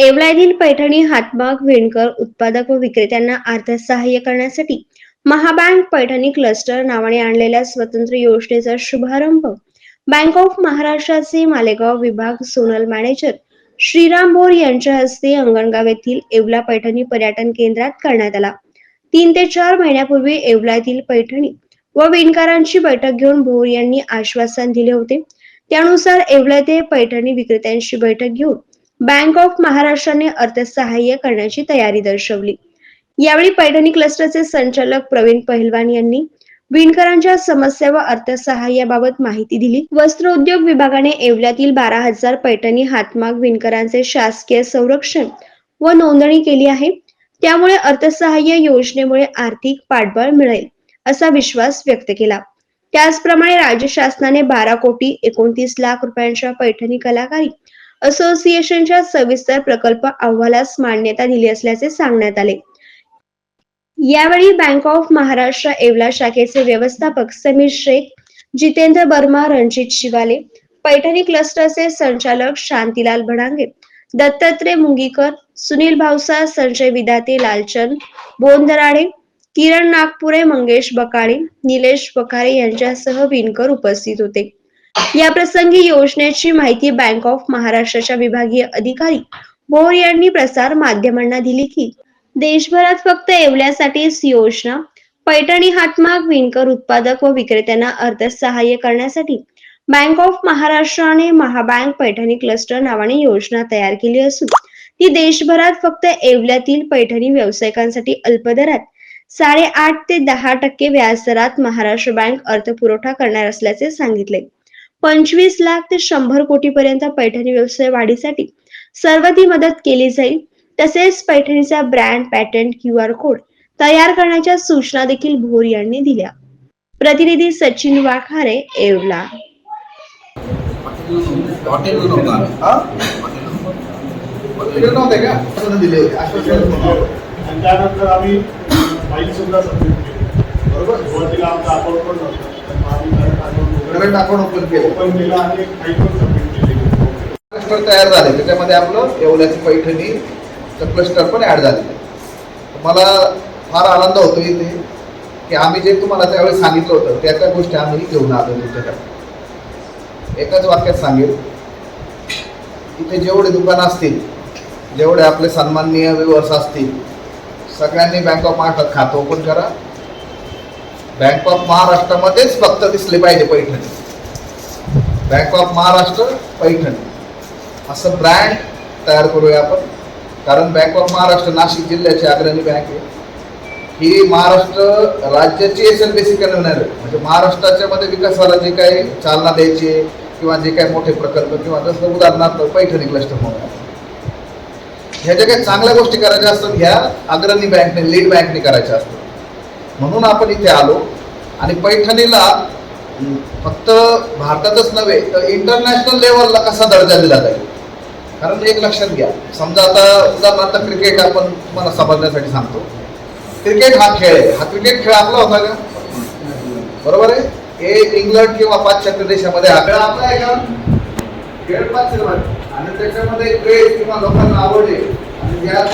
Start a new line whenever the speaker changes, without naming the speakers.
येवला पैठणी हातमाग विणकर उत्पादक व विक्रेत्यांना अर्थसहाय्य करण्यासाठी महाबँक पैठणी क्लस्टर नावाने आणलेल्या स्वतंत्र योजनेचा शुभारंभ बँक ऑफ महाराष्ट्राचे मालेगाव विभाग सोनल मॅनेजर श्रीराम भोर यांच्या हस्ते अंगणगाव येथील येवला पैठणी पर्यटन केंद्रात करण्यात आला. तीन ते चार महिन्यापूर्वी येवला येथील पैठणी व विणकरांची बैठक घेऊन भोर यांनी आश्वासन दिले होते. त्यानुसार येवला ते पैठणी विक्रेत्यांची बैठक घेऊन बँक ऑफ महाराष्ट्राने अर्थसहाय्य करण्याची तयारी दर्शवली. यावेळी पैठणी क्लस्टरचे संचालक प्रवीण पहिलवान यांनी विणकरांच्या समस्या व अर्थसहाय्याबाबत माहिती दिली. वस्त्रोद्योग विभागाने येवल्यातील बारा हजार पैठणी हातमाग विणकरांचे शासकीय संरक्षण व नोंदणी केली आहे. त्यामुळे अर्थसहाय्य योजनेमुळे आर्थिक पाठबळ मिळेल असा विश्वास व्यक्त केला. त्याचप्रमाणे राज्य शासनाने बारा कोटी एकोणतीस लाख रुपयांच्या पैठणी कलाकारी असोसिएशनच्या सविस्तर प्रकल्प अहवालास मान्यता दिली असल्याचे सांगण्यात आले. यावेळी बँक ऑफ महाराष्ट्र येवला शाखेचे व्यवस्थापक समीर शेख जितेंद्र बर्मा रणजित शिवाले पैठणी क्लस्टरचे संचालक शांतीलाल भडांगे दत्तात्रय मुंगीकर सुनील भावसा संजय विदाते लालचंद बोंदराडे किरण नागपुरे मंगेश बकाळे निलेश बकारे यांच्यासह विणकर उपस्थित होते. या प्रसंगी योजनेची माहिती बँक ऑफ महाराष्ट्राच्या विभागीय अधिकारी भोर यांनी प्रसार माध्यमांना दिली की देशभरात फक्त येवल्यासाठीच योजना पैठणी हातमाग विणकर उत्पादक व विक्रेत्यांना अर्थसहाय्य करण्यासाठी बँक ऑफ महाराष्ट्राने महाबँक पैठणी क्लस्टर नावाने योजना तयार केली असून ती देशभरात फक्त येवल्यातील पैठणी व्यावसायिकांसाठी अल्पदरात साडेआठ ते दहा टक्के व्याजदरात महाराष्ट्र बँक अर्थपुरवठा करणार असल्याचे सांगितले. पंचवीस लाख ते शंभर कोटी पर्यंत पैठणी व्यवसाय वाढीसाठी सर्व ती मदत केली जाईल. तसेच पैठणीचा brand pattern Q R code तयार करण्याच्या सूचना देखील भोर यांनी दिल्या. प्रतिनिधी सचिन वाखारे
एवला. त्यानंतर आम्ही फाईल सुद्धा सबमिट केली.
बरोबर?
सुरुवातीला आमचा अकाउंट पण नव्हतं. आम्ही करंट अकाउंट
ओपन केलं.
ओपन केलं आणि फाईल पण सबमिट केली.
क्लस्टर तयार झाले. त्याच्यामध्ये आपलं येवल्याची पैठणी क्लस्टर पण ऍड झाले. मला फार आनंद होतो इथे की आम्ही जे तुम्हाला त्यावेळी सांगितलं होतं त्या त्या गोष्टी आम्ही घेऊन आलो तुमच्याकडे एकाच वाक्यात सांगेल. इथे जेवढे दुकानं असतील जेवढे आपले सन्माननीय व्ह्युअर्स असतील सगळ्यांनी बँक ऑफ महाराष्ट्रात खातं ओपन करा. बँक ऑफ महाराष्ट्रामध्येच फक्त दिसले पाहिजे Paithani. Bank of Maharashtra Paithani. असं ब्रँड तयार करूया आपण. कारण बँक ऑफ महाराष्ट्र नाशिक जिल्ह्याची अग्रणी बँक आहे. ही महाराष्ट्र राज्याची एस एल बी सी करणार आहे. म्हणजे महाराष्ट्राच्या मध्ये विकासाला जे काही चालना द्यायची किंवा जे काही मोठे प्रकल्प किंवा जसं उदाहरणार्थ पैठणी क्लस्टर म्हणून. ह्या ज्या काही चांगल्या गोष्टी करायच्या असतात ह्या अग्रणी बँकने लीड बँकने करायच्या असतात. म्हणून आपण इथे आलो. आणि पैठणीला फक्त भारतातच नव्हे तर इंटरनॅशनल लेवलला कसा दर्जा दिला जाईल? कारण एक लक्षात घ्या. समजा आता उदाहरणार्थ क्रिकेट आपण तुम्हाला समजण्यासाठी सांगतो. क्रिकेट हा खेळ आहे. हा क्रिकेट खेळ आपला होता का? बरोबर आहे? हे इंग्लंड किंवा पाश्चात्य देशामध्ये हा खेळ आपला आहे का? खेळ पाश्चात्य आणि त्याच्यामध्ये क्रेज किंवा लोकांना आवडले आणि ज्या